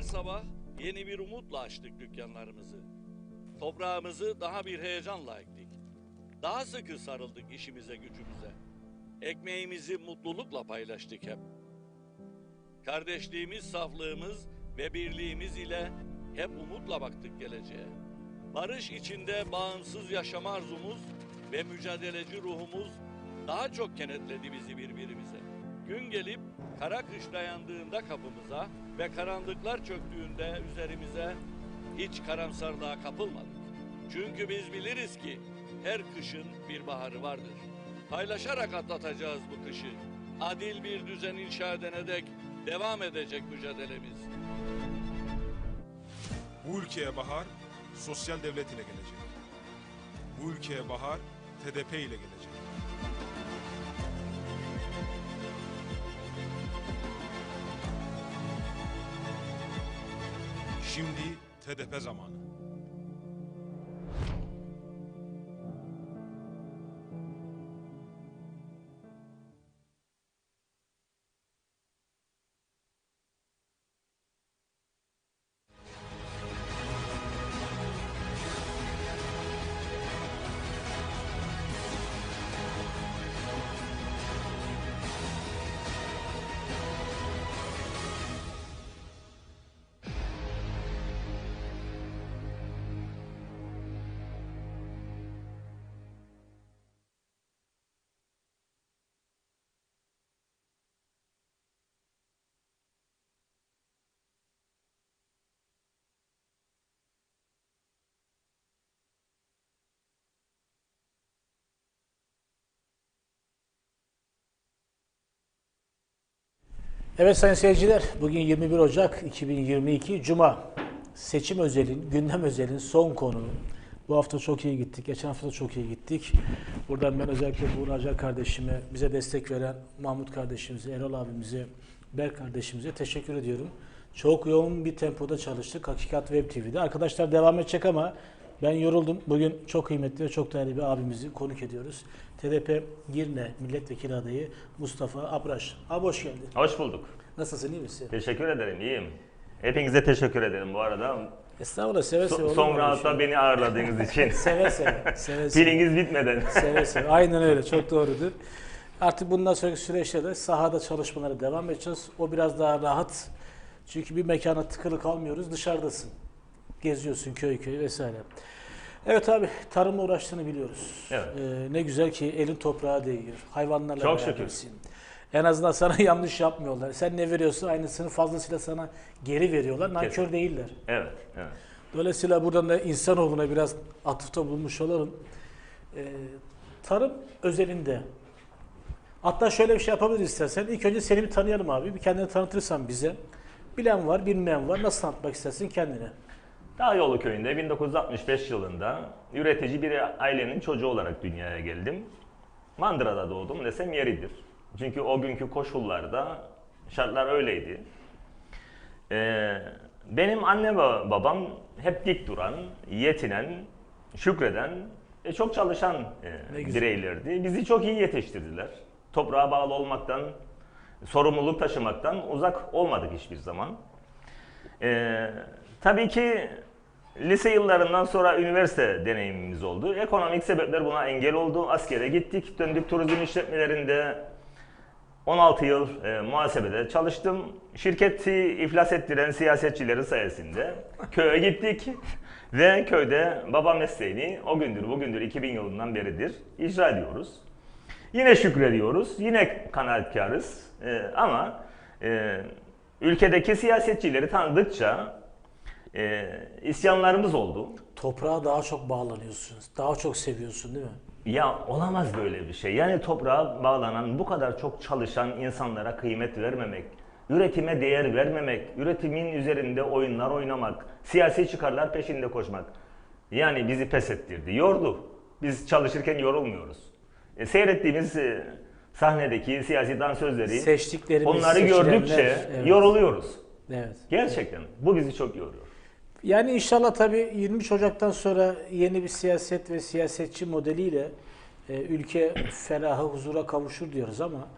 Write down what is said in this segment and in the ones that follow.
Her sabah yeni bir umutla açtık dükkanlarımızı. Toprağımızı daha bir heyecanla ektik. Daha sıkı sarıldık işimize gücümüze. Ekmeğimizi mutlulukla paylaştık hep. Kardeşliğimiz, saflığımız ve birliğimiz ile hep umutla baktık geleceğe. Barış içinde bağımsız yaşama arzumuz ve mücadeleci ruhumuz daha çok kenetledi bizi birbirimize. Gün gelip kara kış dayandığında kapımıza ve karanlıklar çöktüğünde üzerimize hiç karamsarlığa kapılmadık. Çünkü biz biliriz ki her kışın bir baharı vardır. Paylaşarak atlatacağız bu kışı. Adil bir düzen inşa edene dek devam edecek mücadelemiz. Bu ülkeye bahar sosyal devlet ile gelecek. Bu ülkeye bahar TDP ile gelecek. Şimdi TDP zamanı. Evet sayın seyirciler, bugün 21 Ocak 2022 Cuma. Seçim özelin, gündem özelin son konu. Bu hafta çok iyi gittik, geçen hafta çok iyi gittik. Buradan ben özellikle Buğur Acar kardeşime, bize destek veren Mahmut kardeşimize, Erol abimize, Berk kardeşimize teşekkür ediyorum. Çok yoğun bir tempoda çalıştık Hakikat Web TV'de. Arkadaşlar devam edecek ama ben yoruldum. Bugün çok kıymetli ve çok değerli bir abimizi konuk ediyoruz. TDP Girne Milletvekili adayı Mustafa Abraş. Abi hoş geldin. Hoş bulduk. Nasılsın, iyi misin? Teşekkür ederim, iyiyim. Hepinize teşekkür ederim bu arada. Estağfurullah, seve seve. So- son roundda şey? beni ağırladığınız için. Seve seve, seve seve. Piliniz bitmeden. seve seve. Aynen öyle, çok doğrudur. Artık bundan sonraki süreçte de sahada çalışmalara devam edeceğiz. O biraz daha rahat. Çünkü bir mekana tıkılı kalmıyoruz, dışarıdasın. Geziyorsun köy köy vesaire. Evet abi, tarımla uğraştığını biliyoruz. Evet. Ee, ne güzel ki elin toprağa değiyor. Hayvanlarla Çok şükür. berabersin. En azından sana yanlış yapmıyorlar. Sen ne veriyorsun aynısını fazlasıyla sana geri veriyorlar. Nankör Kesin. değiller. Evet, evet. Dolayısıyla buradan da insanoğluna biraz atıfta bulmuş olalım. Ee, tarım özelinde hatta şöyle bir şey yapabiliriz istersen. İlk önce seni bir tanıyalım abi. Bir kendini tanıtırsan bize. Bilen var, bilmeyen var. Nasıl tanıtmak istersin kendini? Dağyolu köyünde 1965 yılında üretici bir ailenin çocuğu olarak dünyaya geldim. Mandıra'da doğdum desem yeridir. Çünkü o günkü koşullarda şartlar öyleydi. Ee, benim anne ve babam hep dik duran, yetinen, şükreden ve çok çalışan e, bireylerdi. Bizi çok iyi yetiştirdiler. Toprağa bağlı olmaktan, sorumluluk taşımaktan uzak olmadık hiçbir zaman. Ee, tabii ki lise yıllarından sonra üniversite deneyimimiz oldu. Ekonomik sebepler buna engel oldu. Askere gittik, döndük turizm işletmelerinde 16 yıl e, muhasebede çalıştım. Şirketi iflas ettiren siyasetçilerin sayesinde köye gittik ve köyde baba mesleğini o gündür bugündür 2000 yılından beridir icra ediyoruz. Yine şükrediyoruz, yine kanaatkarız E, ama e, ülkedeki siyasetçileri tanıdıkça e, isyanlarımız oldu. Toprağa daha çok bağlanıyorsunuz. Daha çok seviyorsun değil mi? Ya olamaz böyle bir şey. Yani toprağa bağlanan, bu kadar çok çalışan insanlara kıymet vermemek, üretime değer vermemek, üretimin üzerinde oyunlar oynamak, siyasi çıkarlar peşinde koşmak. Yani bizi pes ettirdi, yordu. Biz çalışırken yorulmuyoruz. E, seyrettiğimiz e, sahnedeki siyasi dansözleri, Seçtiklerimiz, onları gördükçe evet. yoruluyoruz. Evet. Gerçekten bu bizi çok yoruyor. Yani inşallah tabii 23 Ocak'tan sonra yeni bir siyaset ve siyasetçi modeliyle e, ülke feraha, huzura kavuşur diyoruz ama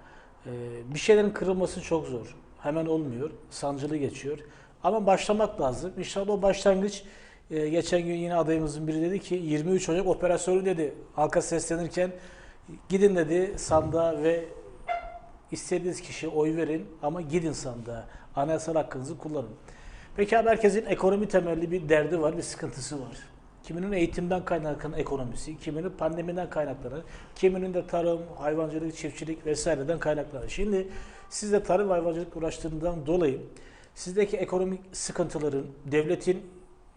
e, bir şeylerin kırılması çok zor. Hemen olmuyor. Sancılı geçiyor. Ama başlamak lazım. İnşallah o başlangıç e, geçen gün yine adayımızın biri dedi ki 23 Ocak operasyonu dedi. Halka seslenirken gidin dedi sandığa ve istediğiniz kişiye oy verin ama gidin sandığa. Anayasal hakkınızı kullanın. Peki abi herkesin ekonomi temelli bir derdi var, bir sıkıntısı var. Kiminin eğitimden kaynaklanan ekonomisi, kiminin pandemiden kaynaklanan, kiminin de tarım, hayvancılık, çiftçilik vesaireden kaynaklanan. Şimdi siz de tarım hayvancılık uğraştığından dolayı sizdeki ekonomik sıkıntıların, devletin,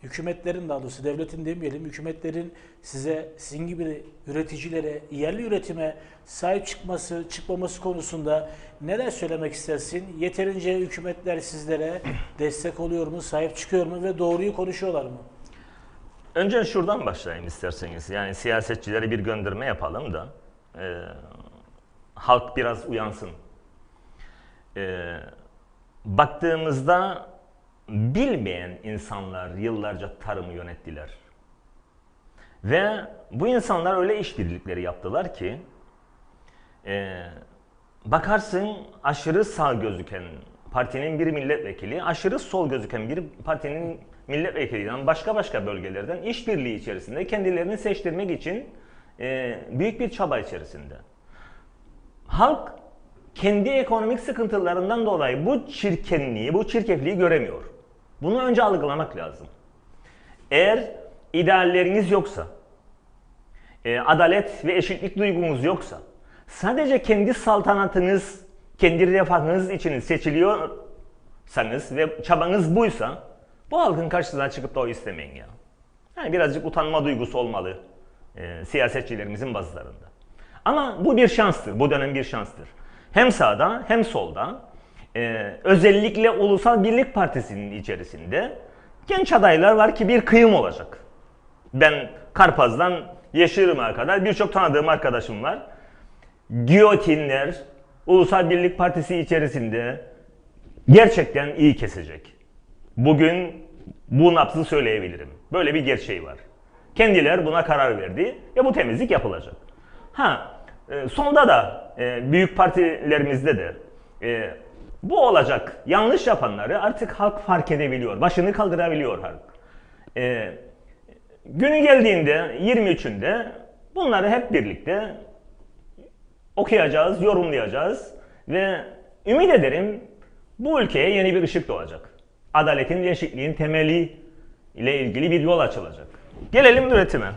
hükümetlerin daha doğrusu devletin demeyelim, hükümetlerin size, sizin gibi üreticilere, yerli üretime sahip çıkması, çıkmaması konusunda neler söylemek istersin? Yeterince hükümetler sizlere destek oluyor mu, sahip çıkıyor mu ve doğruyu konuşuyorlar mı? Önce şuradan başlayayım isterseniz. Yani siyasetçilere bir gönderme yapalım da e, halk biraz uyansın. E, baktığımızda bilmeyen insanlar yıllarca tarımı yönettiler. Ve bu insanlar öyle işbirlikleri yaptılar ki e, bakarsın aşırı sağ gözüken partinin bir milletvekili, aşırı sol gözüken bir partinin milletvekiliyle başka başka bölgelerden işbirliği içerisinde kendilerini seçtirmek için e, büyük bir çaba içerisinde. Halk kendi ekonomik sıkıntılarından dolayı bu çirkenliği, bu çirkefliği göremiyor. Bunu önce algılamak lazım. Eğer idealleriniz yoksa, e, adalet ve eşitlik duygunuz yoksa, sadece kendi saltanatınız, kendi refahınız için seçiliyorsanız ve çabanız buysa, bu halkın karşısına çıkıp da o istemeyin ya. Yani birazcık utanma duygusu olmalı e, siyasetçilerimizin bazılarında. Ama bu bir şanstır, bu dönem bir şanstır. Hem sağda hem solda e, özellikle Ulusal Birlik Partisi'nin içerisinde genç adaylar var ki bir kıyım olacak. Ben Karpaz'dan Yeşilırmak'a kadar birçok tanıdığım arkadaşım var. Giyotinler Ulusal Birlik Partisi içerisinde gerçekten iyi kesecek. Bugün bu nabzı söyleyebilirim. Böyle bir gerçeği var. Kendiler buna karar verdi ve bu temizlik yapılacak. Ha, e, sonda da e, büyük partilerimizde de e, bu olacak. Yanlış yapanları artık halk fark edebiliyor. Başını kaldırabiliyor halk. E, günü geldiğinde 23'ünde bunları hep birlikte okuyacağız, yorumlayacağız ve ümit ederim bu ülkeye yeni bir ışık doğacak. Adaletin ve eşitliğin temeli ile ilgili bir yol açılacak. Gelelim üretime.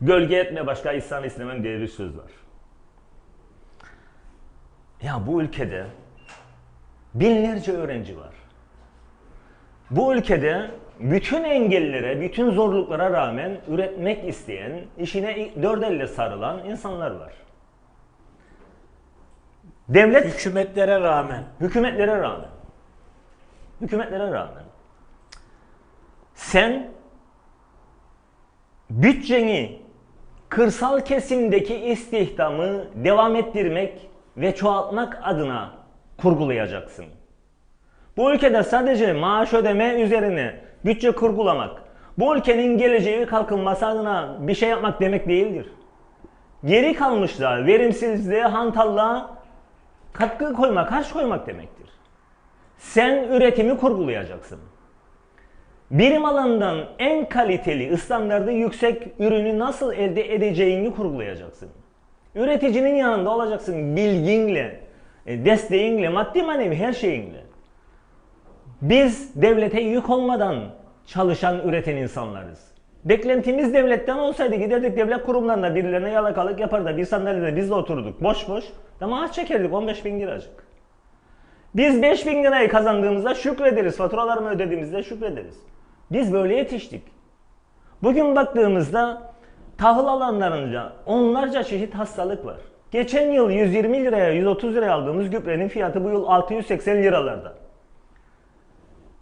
Gölge etme başka ihsan istemem diye bir söz var. Ya bu ülkede binlerce öğrenci var. Bu ülkede bütün engellere, bütün zorluklara rağmen üretmek isteyen, işine dört elle sarılan insanlar var. Devlet Hükümetlere rağmen. hükümetlere rağmen hükümetlere rağmen sen bütçeni kırsal kesimdeki istihdamı devam ettirmek ve çoğaltmak adına kurgulayacaksın. Bu ülkede sadece maaş ödeme üzerine bütçe kurgulamak, bu ülkenin geleceği kalkınması adına bir şey yapmak demek değildir. Geri kalmışlığa, verimsizliğe, hantallığa katkı koymak, karşı koymak demektir. Sen üretimi kurgulayacaksın. Birim alanından en kaliteli, standartı yüksek ürünü nasıl elde edeceğini kurgulayacaksın. Üreticinin yanında olacaksın bilginle, e, desteğinle, maddi manevi her şeyinle. Biz devlete yük olmadan çalışan, üreten insanlarız. Beklentimiz devletten olsaydı giderdik devlet kurumlarına birilerine yalakalık yapar da bir sandalyede biz de oturduk boş boş da maaş çekerdik 15 bin liracık. Biz 5 bin lirayı kazandığımızda şükrederiz. Faturalarımı ödediğimizde şükrederiz. Biz böyle yetiştik. Bugün baktığımızda tahıl alanlarında onlarca çeşit hastalık var. Geçen yıl 120 liraya 130 liraya aldığımız gübrenin fiyatı bu yıl 680 liralarda.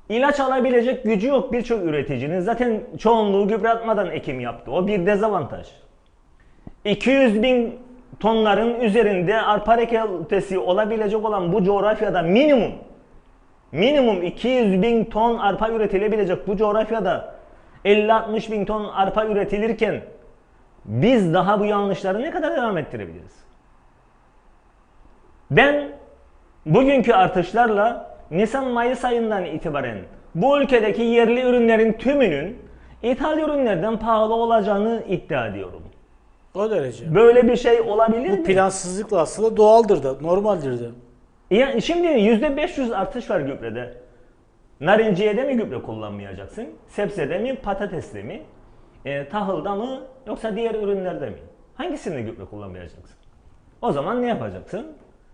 İlaç alabilecek gücü yok birçok üreticinin. Zaten çoğunluğu gübre atmadan ekim yaptı. O bir dezavantaj. 200 bin tonların üzerinde arpa rekoltesi olabilecek olan bu coğrafyada minimum minimum 200 bin ton arpa üretilebilecek bu coğrafyada 50-60 bin ton arpa üretilirken biz daha bu yanlışları ne kadar devam ettirebiliriz? Ben bugünkü artışlarla Nisan-Mayıs ayından itibaren bu ülkedeki yerli ürünlerin tümünün ithal ürünlerden pahalı olacağını iddia ediyorum. O derece. Böyle bir şey olabilir Bu mi? plansızlıkla aslında doğaldır da, normaldir de. Ya şimdi %500 artış var gübrede. Narinciyede mi gübre kullanmayacaksın? Sebzede mi, patatesde mi? E, tahılda mı yoksa diğer ürünlerde mi? Hangisinde gübre kullanmayacaksın? O zaman ne yapacaksın?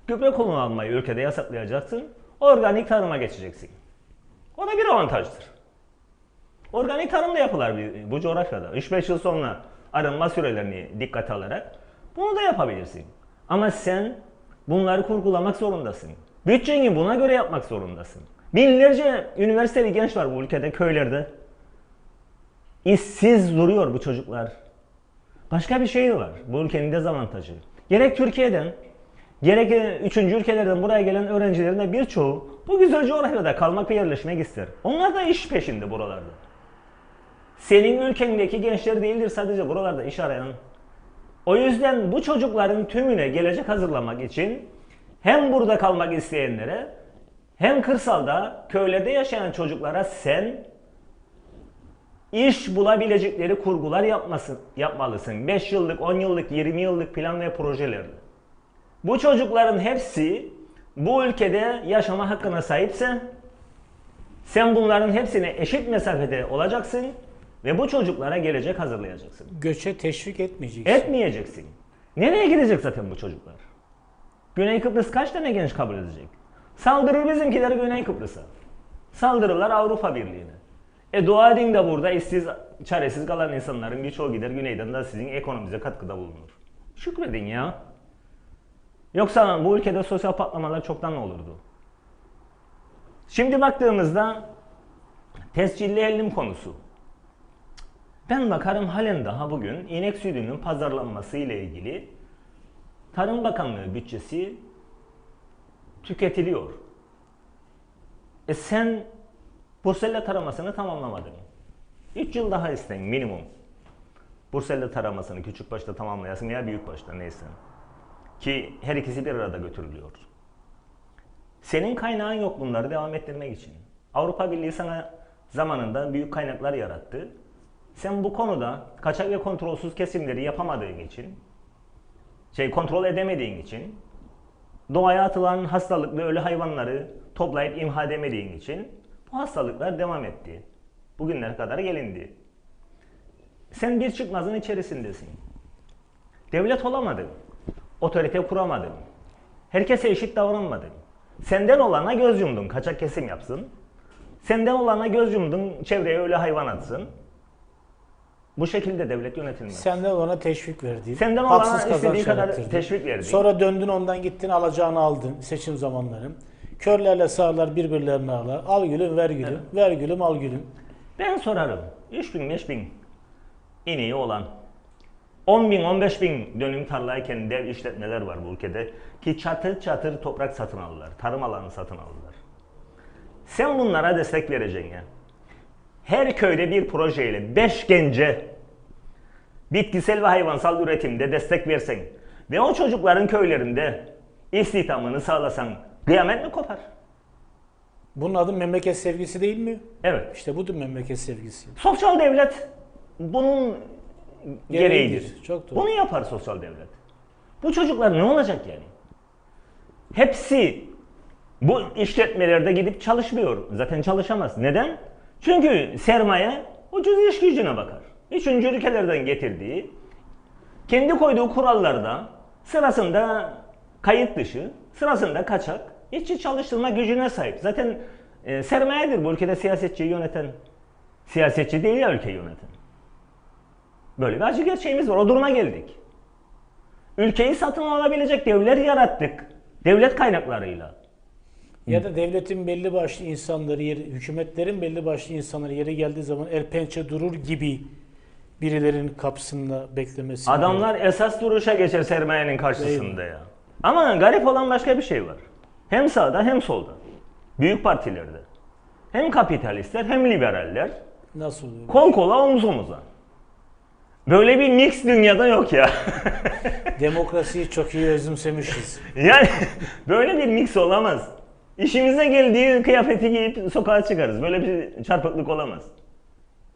Gübre kullanmayı ülkede yasaklayacaksın. Organik tarıma geçeceksin. O da bir avantajdır. Organik tarım da yapılar bu coğrafyada. 3-5 yıl sonra arınma sürelerini dikkate alarak bunu da yapabilirsin. Ama sen bunları kurgulamak zorundasın. Bütçeni buna göre yapmak zorundasın. Binlerce üniversiteli genç var bu ülkede, köylerde. İşsiz duruyor bu çocuklar. Başka bir şey var bu ülkenin dezavantajı. Gerek Türkiye'den, gerek e, üçüncü ülkelerden buraya gelen öğrencilerin de birçoğu bu güzel coğrafyada kalmak ve yerleşmek ister. Onlar da iş peşinde buralarda. Senin ülkendeki gençler değildir sadece buralarda iş arayan. O yüzden bu çocukların tümüne gelecek hazırlamak için hem burada kalmak isteyenlere hem kırsalda, köylerde yaşayan çocuklara sen iş bulabilecekleri kurgular yapmasın, yapmalısın. 5 yıllık, 10 yıllık, 20 yıllık plan ve projelerle. Bu çocukların hepsi bu ülkede yaşama hakkına sahipse sen bunların hepsine eşit mesafede olacaksın ve bu çocuklara gelecek hazırlayacaksın. Göçe teşvik etmeyeceksin. Etmeyeceksin. Nereye gidecek zaten bu çocuklar? Güney Kıbrıs kaç tane genç kabul edecek? Saldırır bizimkiler Güney Kıbrıs'a. Saldırırlar Avrupa Birliği'ne. E dua edin de burada işsiz, çaresiz kalan insanların birçoğu gider güneyden de sizin ekonominize katkıda bulunur. Şükredin ya. Yoksa bu ülkede sosyal patlamalar çoktan olurdu. Şimdi baktığımızda tescilli ellim konusu. Ben bakarım halen daha bugün inek sütünün pazarlanması ile ilgili Tarım Bakanlığı bütçesi tüketiliyor. E sen Bursella taramasını tamamlamadın. 3 yıl daha isten minimum. Bursella taramasını küçük başta tamamlayasın veya büyük başta neyse. Ki her ikisi bir arada götürülüyor. Senin kaynağın yok bunları devam ettirmek için. Avrupa Birliği sana zamanında büyük kaynaklar yarattı. Sen bu konuda kaçak ve kontrolsüz kesimleri yapamadığın için, şey kontrol edemediğin için, doğaya atılan hastalıklı ölü hayvanları toplayıp imha edemediğin için bu hastalıklar devam etti. Bugünlere kadar gelindi. Sen bir çıkmazın içerisindesin. Devlet olamadın. Otorite kuramadın. Herkese eşit davranmadın. Senden olana göz yumdun, kaçak kesim yapsın. Senden olana göz yumdun, çevreye öyle hayvan atsın. Bu şekilde devlet yönetilmez. Senden ona teşvik verdin. Senden olana istediğin kadar teşvik verdin. Sonra döndün ondan gittin alacağını aldın seçim zamanları. Körlerle sağlar birbirlerini ağlar. Al gülüm ver gülüm. Ver gülüm al gülüm. Ben sorarım. 3 bin, 5 bin ineği olan 10 bin, 15 bin dönüm tarlayken dev işletmeler var bu ülkede ki çatır çatır toprak satın aldılar. Tarım alanı satın aldılar. Sen bunlara destek vereceksin ya. Her köyde bir projeyle 5 gence bitkisel ve hayvansal üretimde destek versen ve o çocukların köylerinde istihdamını sağlasan kıyamet mi kopar? Bunun adı memleket sevgisi değil mi? Evet. İşte budur memleket sevgisi. Sosyal devlet bunun gereğidir. Gereğidir, çok doğru. Bunu yapar sosyal devlet. Bu çocuklar ne olacak yani? Hepsi bu işletmelerde gidip çalışmıyor. Zaten çalışamaz. Neden? Çünkü sermaye ucuz iş gücüne bakar. Üçüncü ülkelerden getirdiği, kendi koyduğu kurallarda sırasında kayıt dışı, sırasında kaçak, işçi çalıştırma gücüne sahip. Zaten e, sermayedir bu ülkede siyasetçiyi yöneten. Siyasetçi değil ya ülkeyi yöneten. Böyle bir acı gerçeğimiz var. O duruma geldik. Ülkeyi satın alabilecek devler yarattık. Devlet kaynaklarıyla. Ya da devletin belli başlı insanları, yeri, hükümetlerin belli başlı insanları yeri geldiği zaman el pençe durur gibi birilerinin kapısında beklemesi. Adamlar esas duruşa geçer sermayenin karşısında ya. Ama garip olan başka bir şey var. Hem sağda hem solda. Büyük partilerde. Hem kapitalistler hem liberaller Nasıl oluyor? kol kola omuz omuza. Böyle bir mix dünyada yok ya. Demokrasiyi çok iyi özümsemişiz. yani böyle bir mix olamaz. İşimize geldiği kıyafeti giyip sokağa çıkarız. Böyle bir çarpıklık olamaz.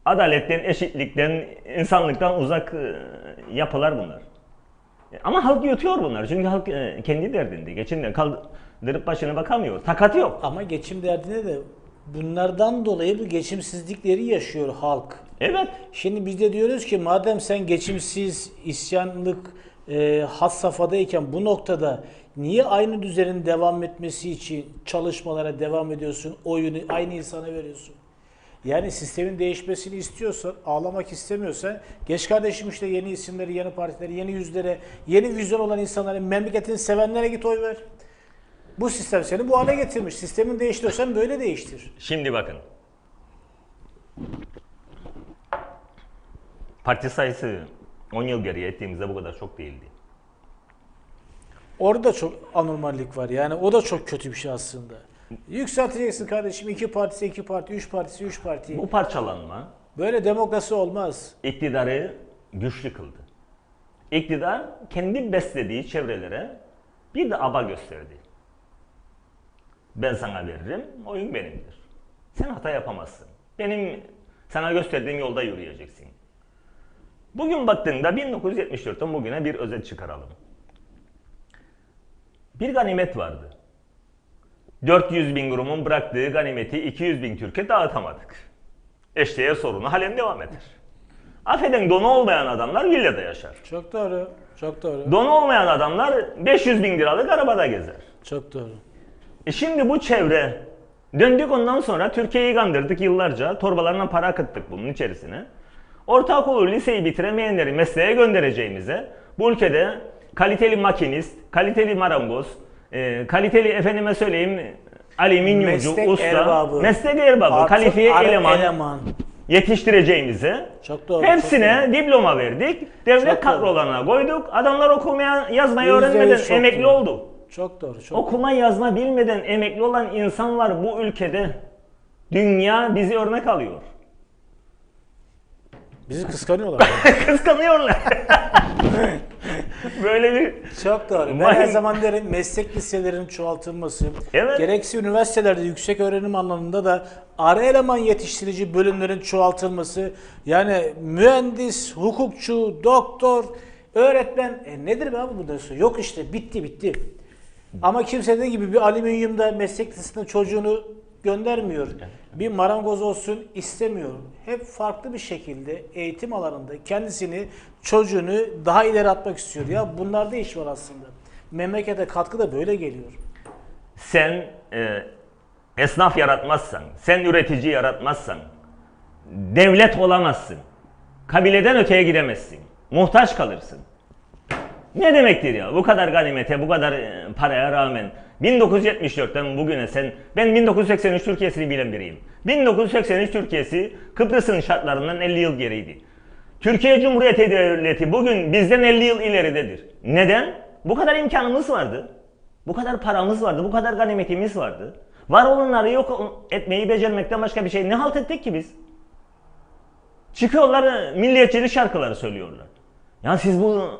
Adaletten, eşitlikten, insanlıktan uzak e, yapılar bunlar. E, Ama halk yutuyor bunlar. Çünkü halk e, kendi derdinde. Geçinle kaldırıp başına bakamıyor. Takatı yok. Ama geçim derdine de bunlardan dolayı bu geçimsizlikleri yaşıyor halk. Evet. Şimdi biz de diyoruz ki madem sen geçimsiz, isyanlık e, has safhadayken bu noktada niye aynı düzenin devam etmesi için çalışmalara devam ediyorsun, oyunu aynı insana veriyorsun? Yani sistemin değişmesini istiyorsan, ağlamak istemiyorsan geç kardeşim işte yeni isimleri, yeni partileri, yeni yüzlere, yeni vizyon olan insanlara, memleketini sevenlere git oy ver. Bu sistem seni bu hale getirmiş. Sistemin değiştiriyorsan böyle değiştir. Şimdi bakın. Parti sayısı 10 yıl geriye ettiğimizde bu kadar çok değildi. Orada çok anormallik var. Yani o da çok kötü bir şey aslında. Yükselteceksin kardeşim. iki partisi iki parti, üç partisi üç parti. Bu parçalanma Böyle demokrasi olmaz. iktidarı güçlü kıldı. İktidar kendi beslediği çevrelere bir de aba gösterdi. Ben sana veririm, oyun benimdir. Sen hata yapamazsın. Benim sana gösterdiğim yolda yürüyeceksin. Bugün baktığında 1974'ten bugüne bir özet çıkaralım. Bir ganimet vardı. 400 bin Rum'un bıraktığı ganimeti 200 bin Türk'e dağıtamadık. Eşdeğer sorunu halen devam eder. Affedin donu olmayan adamlar villada yaşar. Çok doğru. Çok doğru. Donu olmayan adamlar 500 bin liralık arabada gezer. Çok doğru. E şimdi bu çevre döndük ondan sonra Türkiye'yi kandırdık yıllarca. Torbalarına para akıttık bunun içerisine. Ortaokulu liseyi bitiremeyenleri mesleğe göndereceğimize bu ülkede kaliteli makinist, kaliteli marangoz, e, kaliteli efendime söyleyeyim alüminyumcu, Meslek usta, erbabı. meslek erbabı, Artı kalifiye eleman, eleman. yetiştireceğimize Çok doğru. hepsine çok doğru. diploma verdik. Devlet Çok doğru. kadrolarına koyduk. Adamlar okumaya, yazmayı öğrenmeden emekli oldu. Çok doğru. Çok Okuma yazma bilmeden emekli olan insan var bu ülkede. Dünya bizi örnek alıyor. Bizi kıskanıyorlar. Kıskanıyorlar. Böyle bir Çok doğru. Ben her zaman derim meslek liselerinin çoğaltılması, Evet. gerekse üniversitelerde yüksek öğrenim alanında da ara eleman yetiştirici bölümlerin çoğaltılması, yani mühendis, hukukçu, doktor, öğretmen, e nedir be abi bundan sonra? Yok işte bitti bitti. Ama kimse dediği gibi bir alüminyumda meslek lisesinde çocuğunu göndermiyor. Bir marangoz olsun istemiyor. Hep farklı bir şekilde eğitim alanında kendisini, çocuğunu daha ileri atmak istiyor. Ya bunlarda iş var aslında. Memlekete katkı da böyle geliyor. sen e, esnaf yaratmazsan, sen üretici yaratmazsan devlet olamazsın. Kabileden öteye gidemezsin. Muhtaç kalırsın. Ne demektir ya? Bu kadar ganimete, bu kadar e, paraya rağmen 1974'ten bugüne sen ben 1983 Türkiye'sini bilen biriyim. 1983 Türkiye'si Kıbrıs'ın şartlarından 50 yıl geriydi. Türkiye Cumhuriyeti Devleti bugün bizden 50 yıl ileridedir. Neden? Bu kadar imkanımız vardı. Bu kadar paramız vardı, bu kadar ganimetimiz vardı. Var olanları yok etmeyi becermekten başka bir şey ne halt ettik ki biz? Çıkıyorlar e, milliyetçilik şarkıları söylüyorlar. Ya siz bu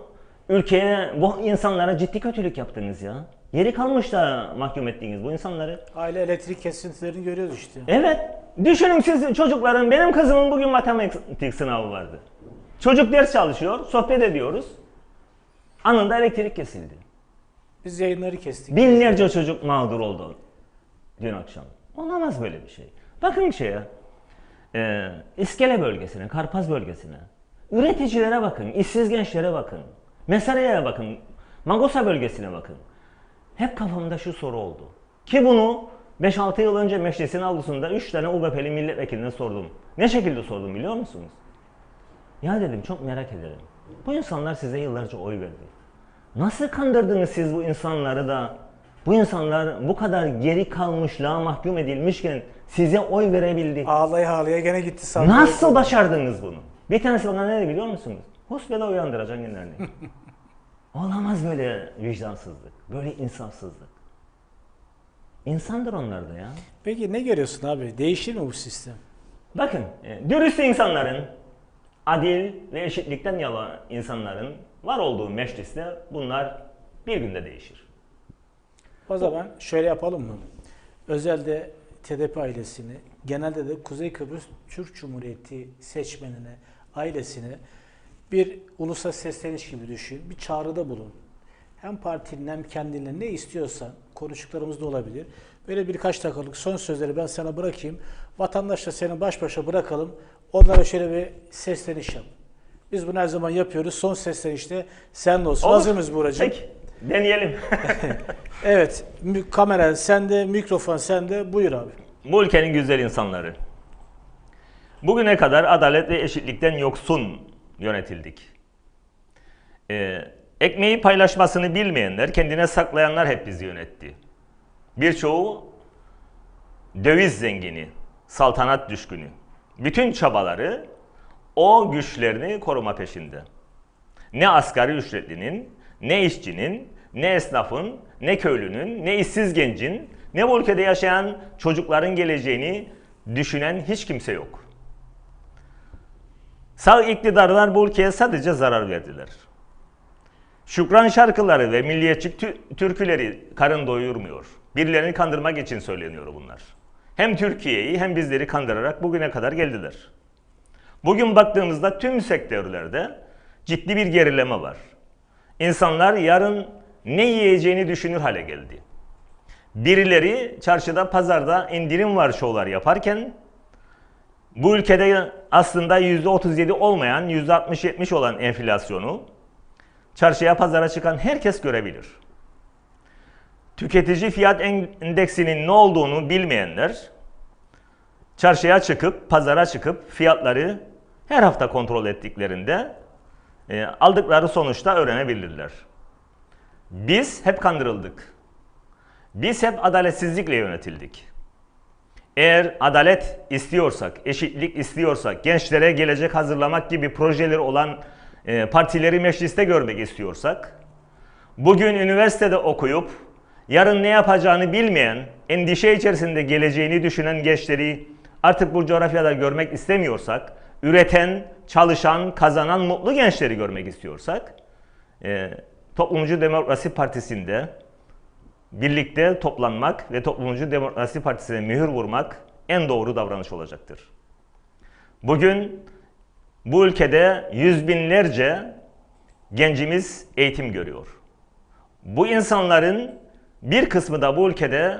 ülkeye, bu insanlara ciddi kötülük yaptınız ya. Yeri kalmış da mahkum ettiğiniz bu insanları. Aile elektrik kesintilerini görüyoruz işte. Evet. Düşünün siz çocukların, benim kızımın bugün matematik sınavı vardı. Çocuk ders çalışıyor, sohbet ediyoruz. Anında elektrik kesildi. Biz yayınları kestik. Binlerce çocuk mağdur oldu dün akşam. Olamaz böyle bir şey. Bakın şeye, e, İskele bölgesine, Karpaz bölgesine. Üreticilere bakın, işsiz gençlere bakın. Mesare'ye bakın, Magosa bölgesine bakın. Hep kafamda şu soru oldu. Ki bunu 5-6 yıl önce meclisin avlusunda 3 tane UBP'li milletvekiline sordum. Ne şekilde sordum biliyor musunuz? Ya dedim çok merak ederim. Bu insanlar size yıllarca oy verdi. Nasıl kandırdınız siz bu insanları da bu insanlar bu kadar geri kalmışlığa mahkum edilmişken size oy verebildi? Ağlaya ağlaya gene gitti sandığa. Nasıl başardınız bunu? Bir tanesi bana ne biliyor musunuz? Husbela uyandıracaksın kendilerini. Olamaz böyle vicdansızlık, böyle insafsızlık. İnsandır onlar da ya. Peki ne görüyorsun abi? Değişir mi bu sistem? Bakın, e, dürüst insanların, adil ve eşitlikten yana insanların var olduğu mecliste bunlar bir günde değişir. O zaman şöyle yapalım mı? özelde TDP ailesini, genelde de Kuzey Kıbrıs Türk Cumhuriyeti seçmenine, ailesine bir ulusa sesleniş gibi düşün. Bir çağrıda bulun. Hem partinin hem kendine ne istiyorsan konuştuklarımız da olabilir. Böyle birkaç dakikalık son sözleri ben sana bırakayım. Vatandaşla seni baş başa bırakalım. Onlara şöyle bir sesleniş yap. Biz bunu her zaman yapıyoruz. Son seslenişte sen de olsun. Olur. Hazır mıyız Buğra'cığım? Peki, deneyelim. Evet. Kamera sende, mikrofon sende. Buyur abi. Bu ülkenin güzel insanları. Bugüne kadar adalet ve eşitlikten yoksun yönetildik. Ee, ekmeği paylaşmasını bilmeyenler, kendine saklayanlar hep bizi yönetti. Birçoğu döviz zengini, saltanat düşkünü. Bütün çabaları o güçlerini koruma peşinde. Ne asgari ücretlinin, ne işçinin, ne esnafın, ne köylünün, ne işsiz gencin, ne bu ülkede yaşayan çocukların geleceğini düşünen hiç kimse yok. Sağ iktidarlar bu ülkeye sadece zarar verdiler. Şükran şarkıları ve milliyetçi tü- türküleri karın doyurmuyor. Birilerini kandırmak için söyleniyor bunlar. Hem Türkiye'yi hem bizleri kandırarak bugüne kadar geldiler. Bugün baktığımızda tüm sektörlerde ciddi bir gerileme var. İnsanlar yarın ne yiyeceğini düşünür hale geldi. Birileri çarşıda, pazarda indirim var şovlar yaparken bu ülkede aslında %37 olmayan, %60-70 olan enflasyonu çarşıya, pazara çıkan herkes görebilir. Tüketici fiyat endeksinin ne olduğunu bilmeyenler çarşıya çıkıp, pazara çıkıp fiyatları her hafta kontrol ettiklerinde e, aldıkları sonuçta öğrenebilirler. Biz hep kandırıldık. Biz hep adaletsizlikle yönetildik. Eğer adalet istiyorsak, eşitlik istiyorsak, gençlere gelecek hazırlamak gibi projeleri olan e, partileri mecliste görmek istiyorsak, bugün üniversitede okuyup yarın ne yapacağını bilmeyen, endişe içerisinde geleceğini düşünen gençleri artık bu coğrafyada görmek istemiyorsak, üreten, çalışan, kazanan mutlu gençleri görmek istiyorsak, e, Toplumcu Demokrasi Partisi'nde birlikte toplanmak ve Toplumcu Demokrasi Partisi'ne mühür vurmak en doğru davranış olacaktır. Bugün bu ülkede yüz binlerce gencimiz eğitim görüyor. Bu insanların bir kısmı da bu ülkede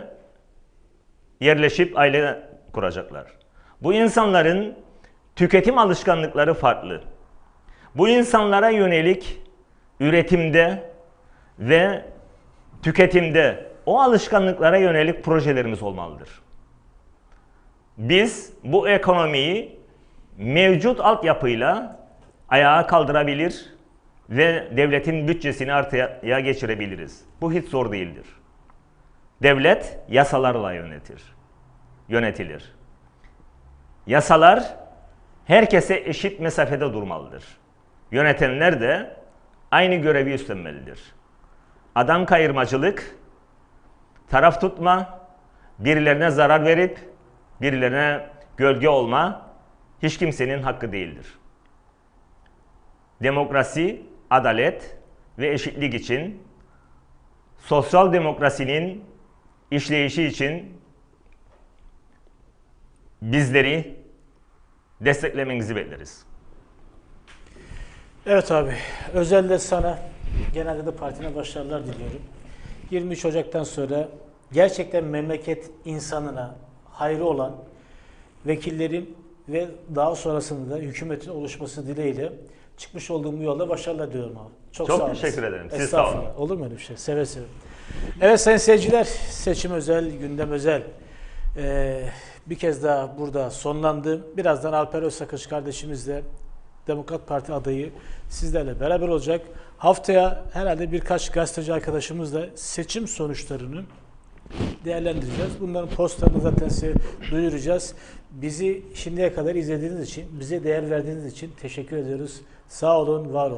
yerleşip aile kuracaklar. Bu insanların tüketim alışkanlıkları farklı. Bu insanlara yönelik üretimde ve tüketimde o alışkanlıklara yönelik projelerimiz olmalıdır. Biz bu ekonomiyi mevcut altyapıyla ayağa kaldırabilir ve devletin bütçesini artıya geçirebiliriz. Bu hiç zor değildir. Devlet yasalarla yönetir. Yönetilir. Yasalar herkese eşit mesafede durmalıdır. Yönetenler de aynı görevi üstlenmelidir. Adam kayırmacılık, taraf tutma, birilerine zarar verip birilerine gölge olma hiç kimsenin hakkı değildir. Demokrasi, adalet ve eşitlik için sosyal demokrasinin işleyişi için bizleri desteklemenizi bekleriz. Evet abi. Özelde sana genelde de partine başarılar diliyorum. 23 Ocak'tan sonra gerçekten memleket insanına hayrı olan vekillerin ve daha sonrasında da hükümetin oluşması dileğiyle çıkmış olduğum bu yolda başarılar diliyorum abi. Çok, Çok sağ teşekkür ederim. Siz sağ olun. Olur mu öyle bir şey? Seve seve. Evet sayın seyirciler, seçim özel, gündem özel. Ee, bir kez daha burada sonlandı. Birazdan Alper Özsakıç kardeşimizle Demokrat Parti adayı sizlerle beraber olacak. Haftaya herhalde birkaç gazeteci arkadaşımızla seçim sonuçlarını değerlendireceğiz. Bunların postlarını zaten size duyuracağız. Bizi şimdiye kadar izlediğiniz için, bize değer verdiğiniz için teşekkür ediyoruz. Sağ olun, var olun.